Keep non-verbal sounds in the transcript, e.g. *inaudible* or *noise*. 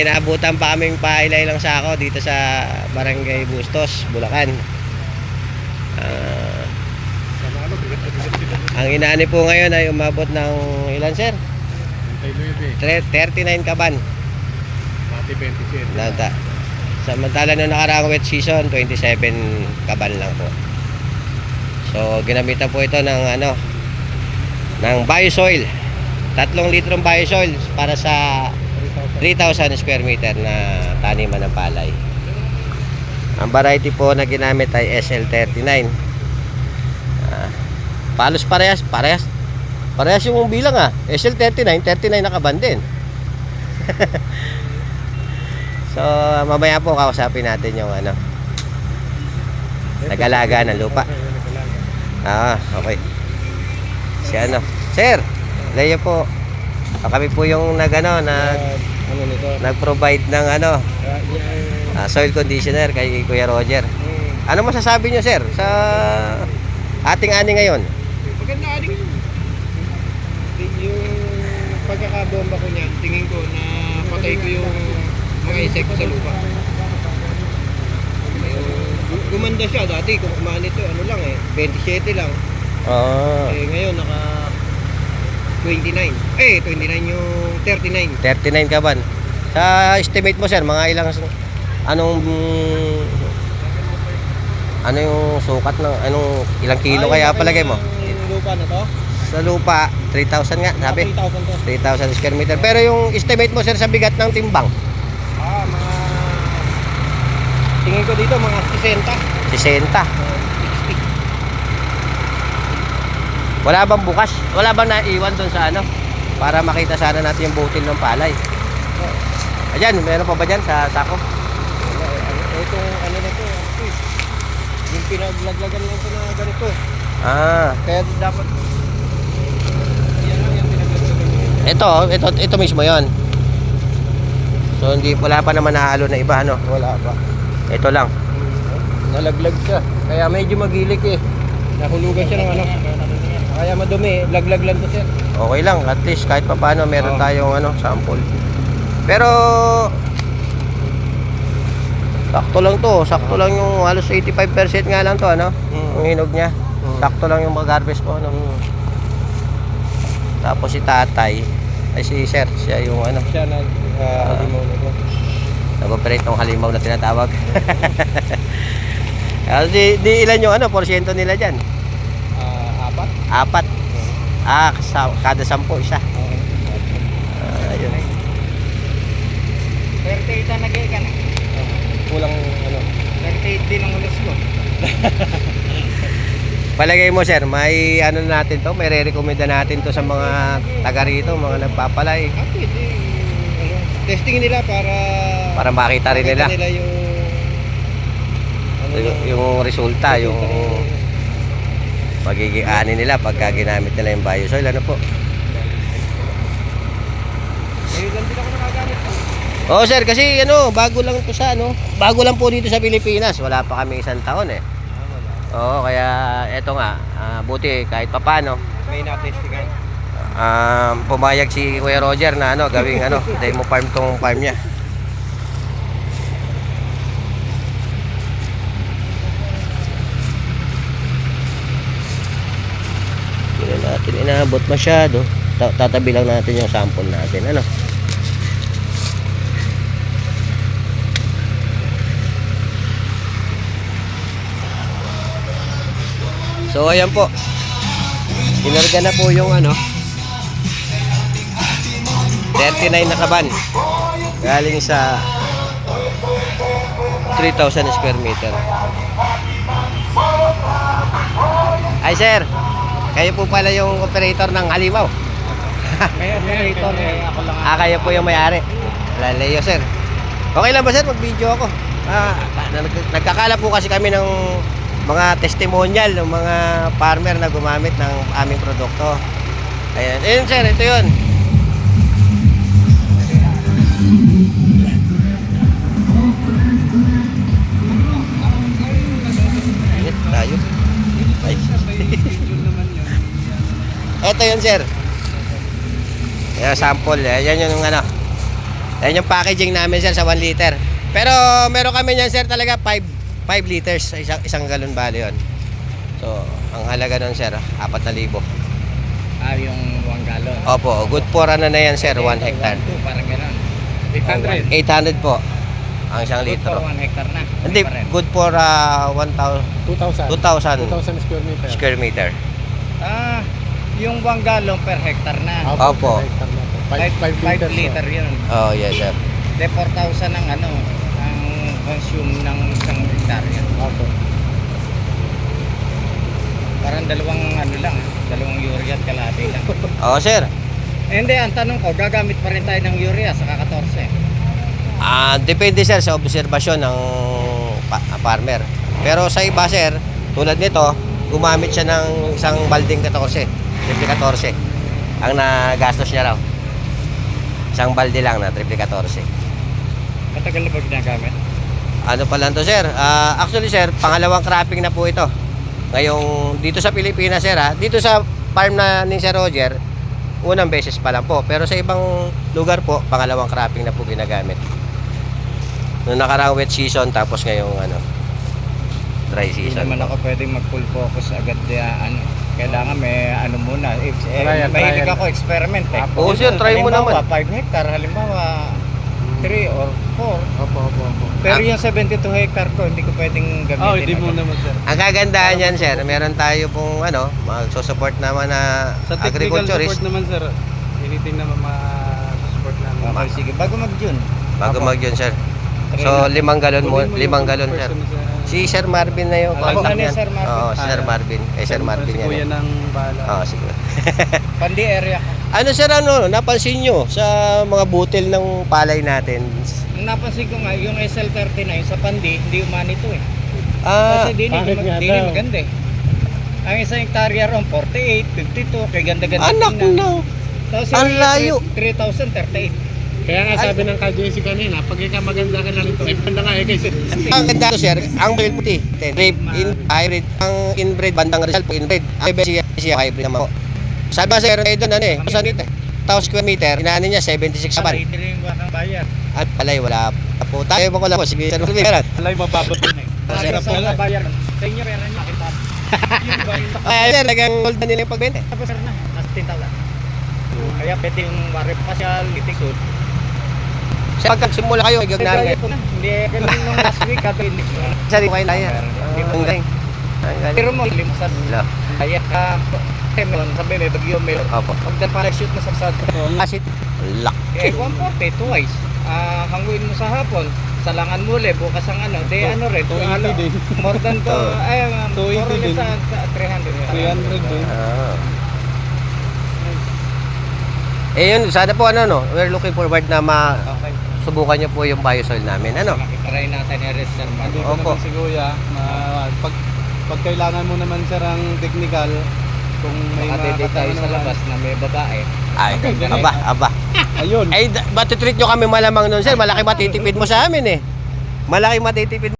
Inaabutan pa kaming pailay lang sa ako dito sa Barangay Bustos, Bulacan. Ah, ang inaani po ngayon ay umabot ng ilan sir? 39. Tre- 39 kaban. Pati 27. Nata. Samantala nung nakaraang wet season, 27 kaban lang po. So, ginamitan po ito ng ano, ng biosoil. Tatlong litrong biosoil para sa 3,000 square meter na taniman ng palay. Ang variety po na ginamit ay SL39. Ah, palos parehas, parehas. Parehas yung bilang ah. SL39, 39 nakaban din. *laughs* so, mamaya po kausapin natin yung ano. Nag-alaga ng lupa. Ah, okay. Si ano? Sir, Leo po. Ah, Kami po yung nag ano, nag ano nito? nag-provide ng ano, Ah, yung- ah, soil conditioner kay Kuya Roger. Hmm. Ano masasabi niyo, sir, sa ating ani ngayon? Maganda ka din. Yung pagkakabomba ko niyan, tingin ko na patay ko yung mga insekto sa lupa. Yung- gu- Gumanda siya dati kung kumain ito ano lang eh 27 lang Oo. eh ngayon naka 29 eh 29 yung 39 39 ka ban. Sa estimate mo, sir, mga ilang anong ano yung sukat ng anong ilang kilo Ay, kaya laki palagay mo? lupa na to Sa lupa, 3,000 nga, sabi. 3,000 to 3,000 square meter. Pero yung estimate mo, sir, sa bigat ng timbang, ah mga tingin ko dito mga 60 60. 60 Wala bang bukas? Wala bang naiwan doon sa ano? Para makita sana natin yung butil ng palay. Ayan, meron pa ba dyan sa sako? Itong ano na to, to eh. Yung pinaglaglagan lang ito na ganito. Ah, Kaya dapat yan lang yung pinaglaglagan ito, ito, ito mismo yon. So, hindi, wala pa naman nahalo na iba, ano? Wala ba? Ito lang. Nalaglag siya. Kaya medyo magilik eh. Nahulugan siya ng ano. Kaya madumi, laglag lang to sir. Okay lang, at least kahit pa paano meron Oo. tayong ano, sample. Pero, sakto lang to. Sakto lang yung halos 85% nga lang to, ano? Yung hinog niya. Mm. Sakto lang yung mag-harvest mo, ano? Tapos si tatay, ay si sir, siya yung ano, Siya uh, limaw na to. nag-operate ng halimaw na tinatawag. Kasi *laughs* di, di ilan yung ano, porsyento nila dyan? Apat. Ah, sa, kada sampo isa. Ah, yun. 38 na nag ka na. Kulang ano. 38 din ang ulas ko. *laughs* Palagay mo sir, may ano natin to, may re-recommenda natin to sa mga taga rito, mga nagpapalay. Ah, pwede. Ano, testing nila para Para makita rin nila makita nila yung ano yung, yung resulta, yung magiging ani nila pagka ginamit nila yung biosoil. Ano po? Ngayon lang din ako nakagamit. Oo sir, kasi ano, bago lang to sa ano, bago lang po dito sa Pilipinas. Wala pa kami isang taon eh. Oo, kaya eto nga, ah, buti kahit papano, May na-testingan. um, pumayag si Kuya Roger na ano, gawing ano, *laughs* demo farm tong farm niya. Hindi na natin inaabot masyado. Ta- Tatabi lang natin yung sample natin. Ano? So ayan po. Inarga na po yung ano 39 na kaban. Galing sa 3,000 square meter. Ay sir, kayo po pala yung operator ng Halimaw. Kaya operator eh, ako lang. Ah, kayo po yung may-ari. Lalayo sir. Okay lang ba sir? Mag-video ako. Ah, nag- nagkakala po kasi kami ng mga testimonial ng mga farmer na gumamit ng aming produkto. Ayan. Ayun sir, ito yun. Ito yun sir. Ayan, sample. Ayan yung ano. Yan yung packaging namin sir sa 1 liter. Pero meron kami niyan sir talaga 5 5 liters isang isang galon bale yon. So, ang halaga nun sir 4,000. Ah, yung 1 gallon. Opo, good for ano na yan sir, 1 hectare. 1, parang gano'n. 800. 800 po ang isang Good for litro. 1 hectare na. Hindi, good for uh, 1,000 2,000. 2,000 2,000 square meter. square meter. Ah, yung 1 gallon per hectare na. Opo. 5 5 liters. liter yun. Oh, yes sir. De 4,000 ang ano, ang consume ng isang hectare yan. Opo. Parang dalawang ano lang, ah, dalawang urea at kalahati lang. *laughs* Oh, sir. eh, hindi, ang tanong ko, gagamit pa rin tayo ng urea sa 14. Ah, depende sir sa obserbasyon ng pa- farmer. Pero sa iba sir, tulad nito, gumamit siya ng isang balding 14, triple 14. Ang nagastos niya raw. Isang balde lang na triple 14. Matagal na ba ginagamit? Ano pa lang to sir? Ah, actually sir, pangalawang cropping na po ito. Ngayong dito sa Pilipinas sir ha, dito sa farm na ni Sir Roger, unang beses pa lang po. Pero sa ibang lugar po, pangalawang cropping na po ginagamit. Noong nakaraang wet season tapos ngayong ano, dry Hindi season. naman po. ako pwedeng mag-full focus agad na ano. Kailangan may ano muna. Eh, eh, Trial, mahilig trial. ako experiment eh. Oo, sir, try mo halimbawa, naman. 5 hectare, halimbawa 3 or 4. Opo, opo, opo. Pero yung 72 hectare ko, hindi ko pwedeng gamitin. Oh, hindi mo agad. naman sir. Ang kagandahan yan sir, meron tayo pong ano, magsusupport naman na Sa technical agriculturist support naman sir, anything na ma-support namin. Okay, sige. Bago mag-June. bago Apo. mag yun sir. Try So limang galon mo, limang galon sir. Si Sir Marvin na yung Alam contact na ni niyan. Sir Marvin. Oo, si Sir Ah, Marvin. Eh, Sir Marvin si yan. Kuya eh. ng bahala. Oo, siguro. *laughs* Pandi area. Ano sir, ano, napansin nyo sa mga butil ng palay natin? Nung napansin ko nga, yung SL39 sa Pandi, hindi umani to eh. Ah, Kasi di bakit ni nga di daw? maganda eh. Ang isang hektarya ron, 48, 52, kay ganda-ganda anak tingnan. na. Tapos ang layo. 3,038. Kaya nga sabi ng ka-JC kanina, pag ikaw maganda ka na nito, may banda nga eh kasi. *laughs* Ang ganda to sir, ang butil puti. Rape in hybrid. Ang inbred bandang result po inbred. Ang iba siya, siya hybrid naman po. Sabi ba sir, kayo doon ano eh, sa dito. 1,000 square meter, inaano niya 76 kaban. Hindi rin yung. At palay wala pa po. Tayo pa ko lang po, sige sir, Marvin. Alay mababa din eh. Sa pala. bayar, sa inyo pera niya, kita. Ay, sir, nagang gold na nila yung pagbenta. Tapos sir na, nasa 10,000. Kaya pwede yung warip pasyal, litikot. Sir, pagkasimula kayo, igag namin. Hindi, ganun nung last week, kato hindi. Sir, kayo na yan. Ang galing. Pero mo, limusan. Wala. Kaya ka, eh, meron, sabi may bagyo, meron. Opo. Pag parachute na sa sasad, Asit. Lock. eh, 140, twice. Ah, hanguin mo sa hapon, salangan mo ulit, bukas ang ano, de ano rin, 280 ano, din. more than to, *laughs* ay, um, 280 more sa sa 300. 300 din. Ah. Eh yun, sana po ano no, we're looking forward na Okay. Masubukan niyo po yung biosoil namin. Ano? Makitry natin yung reserve. Andito Opo. naman si Kuya, na pag, pag kailangan mo naman sir ang technical, kung may Baka dede tayo sa naman- labas na may babae. Ay, aba, aba. Ayun. Ay, da- ba't treat nyo kami malamang nun, sir? Malaki matitipid mo sa amin eh. Malaki matitipid